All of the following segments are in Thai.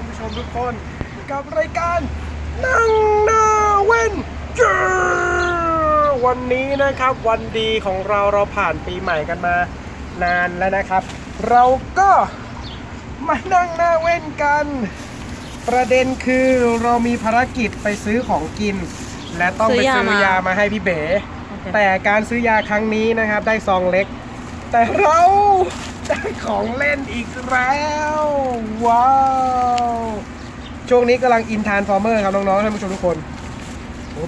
านผู้ชมทุกคนกับรายการนั่งหน้าเว้นเจอวันนี้นะครับวันดีของเราเราผ่านปีใหม่กันมานานแล้วนะครับ เราก็มานั่งหน้าเว้นกัน ประเด็นคือเรามีภารกิจไปซื้อของกิน และต้องไปซื้อยาซื้อมายามาให้พี่เบ๋โอเคแต่การซื้อยาครั้งนี้นะครับ ได้ซองเล็ก แต่เรา ได้ของเล่นอีกแล้ว ว้าว ช่วงนี้กำลังอินทานฟอร์เมอร์ครับน้องๆท่านผู้ชมทุกคน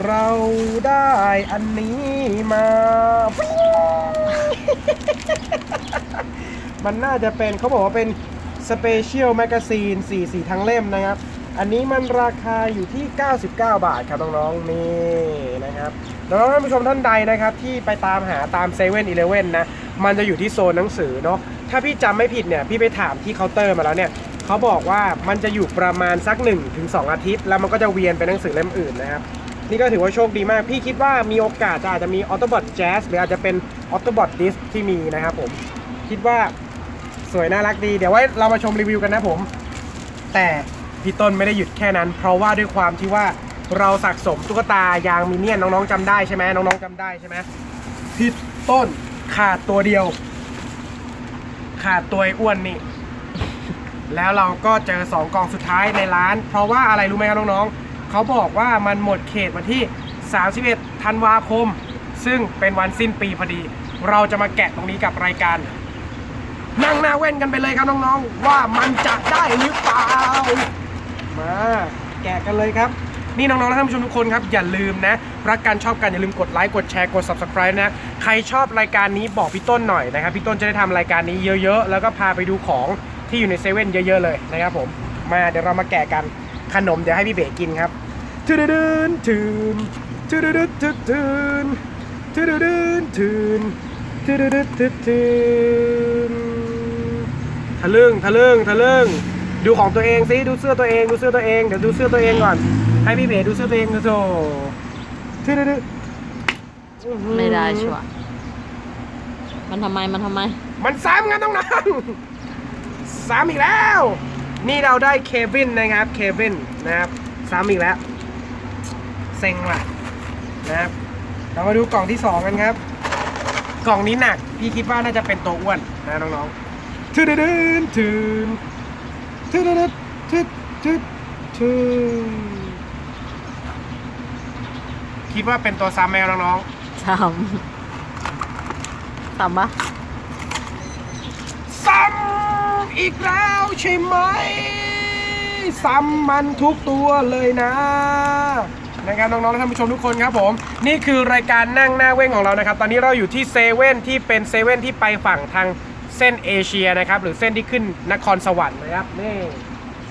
เราได้อันนี้มา มันน่าจะเป็นเขาบอกว่าเป็นสเปเชียลแมกกาซีน4สีทั้งเล่มนะครับ อันนี้มันราคาอยู่ที่ 99 บาทครับน้องๆนี่นะครับน้องๆท่านผู้ชมท่านใดนะครับที่ไปตามหาตามเซเว่นอีเลเว่นนะ มันจะอยู่ที่โซนหนังสือเนาะ ถ้าพี่จำไม่ผิดเนี่ยพี่ไปถามที่เคาน์เตอร์มาแล้วเนี่ยเขาบอกว่ามันจะอยู่ประมาณสัก1ถึง2อาทิตย์ แล้วมันก็จะเวียนไปหนังสือเล่มอื่นนะครับนี่ก็ถือว่าโชคดีมาก พี่คิดว่ามีโอกาสจะอาจจะมีออโตบอทแจ๊สหรืออาจจะเป็นออโตบอทดิสที่มีนะครับผมคิดว่าสวยน่ารักดี เดี๋ยวไว้เรามาชมรีวิวกันนะผม แต่พี่ต้นไม่ได้หยุดแค่นั้น เพราะว่าด้วยความที่ว่าเราสะสมตุ๊กตายางมินเนี่ยนน้องๆจำได้ใช่ไหมน้องๆจำได้ใช่ไหมพี่ต้นขาดตัวเดียว ขาดตัวไอ้อ้วนนี่ แล้วเราก็เจอ2กล่องสุดท้ายในร้าน เพราะว่าอะไรรู้ไหมครับน้องๆเขาบอกว่ามันหมดเขตวันที่ 31 ธันวาคม ซึ่งเป็นวันสิ้นปีพอดี เราจะมาแกะตรงนี้กับรายการนั่งหน้าเว้นกันไปเลยครับน้องๆ ว่ามันจะได้หรือเปล่า มา แกะกันเลยครับ นี่น้องๆและท่านผู้ชมทุกคนครับ อย่าลืมนะ รักกันชอบกันอย่าลืมกดไลค์กดแชร์กด subscribe นะ ใครชอบรายการนี้บอกพี่ต้นหน่อยนะครับ พี่ต้นจะได้ทำรายการนี้เยอะๆ แล้วก็พาไปดูของที่อยู่ในเซเว่นเยอะๆเลยนะครับผมมาเดี๋ยวเรามาแกะกันขนมเดี๋ยวให้พี่เบ๋กินครับทืดดืนทืนทืดดืนทืนทืนทืดดืนทืนทืดดืนทืนทืนทะลึ่งทะลึ่งทะลึ่งดูของตัวเองสิดูเสื้อตัวเองดูเสื้อตัวเองเดี๋ยวดูเสื้อตัวเองก่อน ให้พี่เบ๋ดูเสื้อตัวเองดูโถทืดดืนไม่ได้ชัวร์มันทำไม มันทำไม มันซ้ำกันต้องน้องๆซ้ำอีกแล้ว นี่เราได้เควินนะครับ เควินนะครับ ซ้ำอีกแล้ว เซ็งว่ะนะครับ เรามาดูกล่องที่สองกันครับ กล่องนี้หนัก พี่คิดว่าน่าจะเป็นตัวอ้วนนะน้องๆทืดดืนทืนทืดดืนทืดทืดทืด คิดว่าเป็นตัวซ้ำไหมครับน้องๆทำทำปะซ้ำอีกแล้วใช่ไหมซ้ำมันทุกตัวเลยนะนะครับน้องๆและท่านผู้ชมทุกคนครับผม นี่คือรายการนั่งหน้าเว้งของเรานะครับ ตอนนี้เราอยู่ที่เซเว่นที่เป็นเซเว่นที่ไปฝั่งทางเส้นเอเชียนะครับ หรือเส้นที่ขึ้นนครสวรรค์นะครับนี่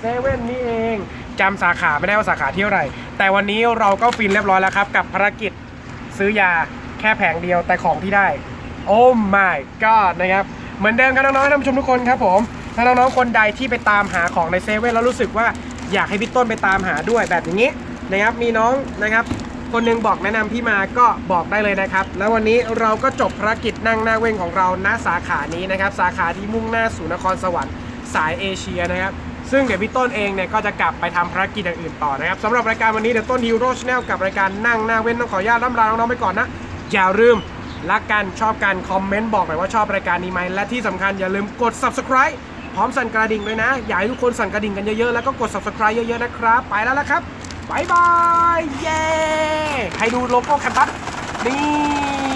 เซเว่นนี่เองจำสาขาไม่ได้ว่าสาขาที่เท่าไหร่แต่วันนี้เราก็ฟินเรียบร้อยแล้วครับ กับภารกิจซื้อยาแค่แผงเดียวแต่ของที่ได้ โอ้ my god นะครับ เหมือนเดิมครับน้องๆท่านผู้ชมทุกคนครับผมถ้าน้องๆคนใดที่ไปตามหาของในเซเว่นแล้วรู้สึกว่าอยากให้พี่ต้นไปตามหาด้วยแบบอย่างนี้นะครับมีน้องนะครับ คนหนึงบอกแนะนำพี่มาก็บอกได้เลยนะครับ แล้ววันนี้เราก็จบภารกิจนั่งหน้าเว้งของเราณสาขานี้นะครับ สาขาที่มุ่งหน้าสู่นครสวรรค์สายเอเชียนะครับ ซึ่งเดี๋ยวพี่ต้นเองเนี่ยก็จะกลับไปทำภารกิจอย่างอื่นต่อนะครับสำหรับรายการวันนี้เดี๋ยวต้นฮีโร่ชแนลกับรายการนั่งหน้าเว้นต้องขออนุญาตล่ำลาน้องๆไปก่อนนะ อย่าลืมรักกันชอบกันคอมเมนต์บอกหน่อยว่าชอบรายการนี้ไหมและที่สำคัญอย่าลืมกด subscribe พร้อมสั่นกระดิ่งด้วยนะ อยากให้ทุกคนสั่นกระดิ่งกันเยอะๆ แล้วก็กด subscribe เยอะๆ นะครับ ไปแล้วละครับบายบาย เย้ ให้ดูโลโก้แคมปัสนี่